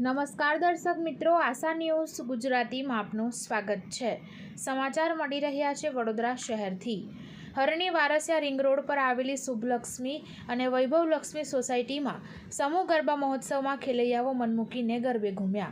નમસ્કાર દર્શક મિત્રો, આશા ન્યૂઝ ગુજરાતીમાં આપનું સ્વાગત છે. સમાચાર મળી રહ્યા છે વડોદરા શહેરથી. હરણી વારસિયા રિંગ રોડ પર આવેલી શુભલક્ષ્મી અને વૈભવલક્ષ્મી સોસાયટીમાં સમૂહ ગરબા મહોત્સવમાં ખેલૈયાઓ મન મૂકીને ગરબે ઘૂમ્યા.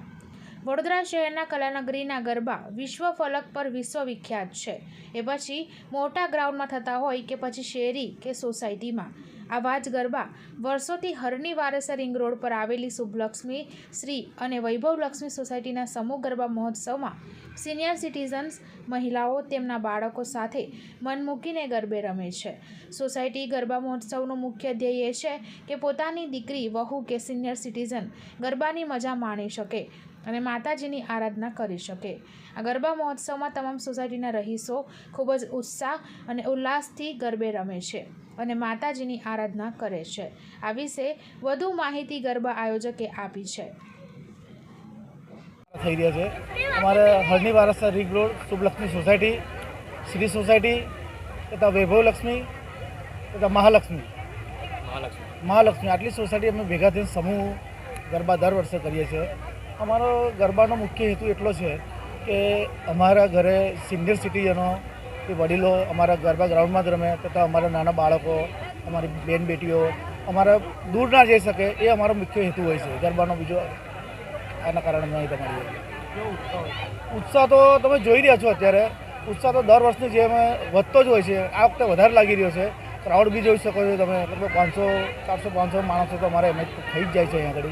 વડોદરા શહેરના કલાનગરીના ગરબા વિશ્વ ફલક પર વિશ્વવિખ્યાત છે. એ પછી મોટા ગ્રાઉન્ડમાં થતા હોય કે પછી શેરી કે સોસાયટીમાં. આવા જ ગરબા. વર્ષોથી હરની વારેસર રિંગ રોડ પર આવેલી શુભલક્ષ્મી શ્રી અને વૈભવલક્ષ્મી સોસાયટીના સમૂહ ગરબા મહોત્સવમાં સિનિયર સિટીઝન્સ મહિલાઓ તેમના બાળકો સાથે મન મૂકીને ગરબે રમે છે. સોસાયટી ગરબા મહોત્સવનો મુખ્ય ધ્યેય એ છે કે પોતાની દીકરી, વહુ કે સિનિયર સિટીઝન ગરબાની મજા માણી શકે અને માતાજીની આરાધના કરી શકે. આ ગરબા મહોત્સવમાં તમામ સોસાયટીના રહીશો ખૂબ જ ઉત્સાહ અને ઉલ્લાસથી ગરબે રમે છે. અને માતાજીની આરાધના કરે છે. આ વિશે વધુ માહિતી ગરબા આયોજકે આપી છે. થઈ રહ્યા છે. અમારે Harni Warasiya ring road Shubhlaxmi society Shri society તથા વૈભવલક્ષ્મી તથા મહાલક્ષ્મી. મહાલક્ષ્મી. આટલી સોસાયટી અમે ભેગા થઈને સમૂહ ગરબા દર વર્ષે કરીએ છીએ. અમારો ગરબાનો મુખ્ય હેતુ એટલો છે કે અમારા ઘરે સિનિયર સિટીઝનો કે વડીલો અમારા ગરબા ગ્રાઉન્ડમાં જ રમે, તથા અમારા નાના બાળકો, અમારી બેન બેટીઓ, અમારા દૂર ના જઈ શકે એ અમારો મુખ્ય હેતુ હોય છે. ગરબાનો બીજો આના કારણે નહીં તમારી ઉત્સાહ તો તમે જોઈ રહ્યા છો અત્યારે. ઉત્સાહ તો દર વર્ષની જેમ વધતો જ હોય છે. આ વખતે વધારે લાગી રહ્યો છે. ક્રાઉડ બી જોઈ શકો છો તમે. લગભગ પાંચસો, ચારસો, પાંચસો માણસો તો અમારે એમ થઈ જ જાય છે અહીંયા આગળ.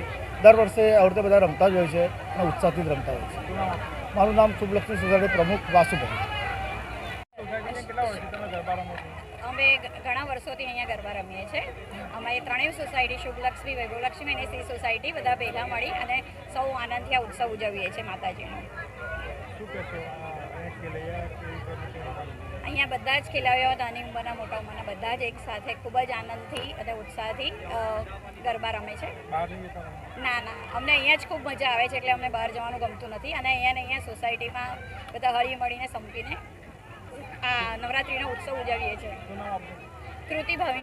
દર વર્ષે આવડતે બધા રમતા જ હોય છે અને ઉત્સાહથી જ રમતા હોય છે. મારું નામ શુભલક્ષ્મી સોસાયટી પ્રમુખ વાસુભાઈ અમે ગ- ઘણા વર્ષોથી અહીંયા ગરબા રમીએ છીએ અમારી ત્રણેય સોસાયટી શુભલક્ષ્મી વૈભવલક્ષ્મી અને સી સોસાયટી બધા ભેગા મળી અને સૌ આનંદથી આ ઉત્સવ ઉજવીએ છીએ માતાજીનો. અહીંયા બધા જ ખેલાડીઓ નાની ઉંમરના મોટા ઉંમરના બધા જ એક સાથે ખૂબ જ આનંદથી અને ઉત્સાહથી ગરબા રમે છે. ના ના અમને અહીંયા જ ખૂબ મજા આવે છે એટલે અમને બહાર જવાનું ગમતું નથી અને અહીંયા ને અહીંયા સોસાયટીમાં બધા હળી મળીને સંપીને ઉત્સવ ઉજવીએ છીએ. કૃતિ ભાવિન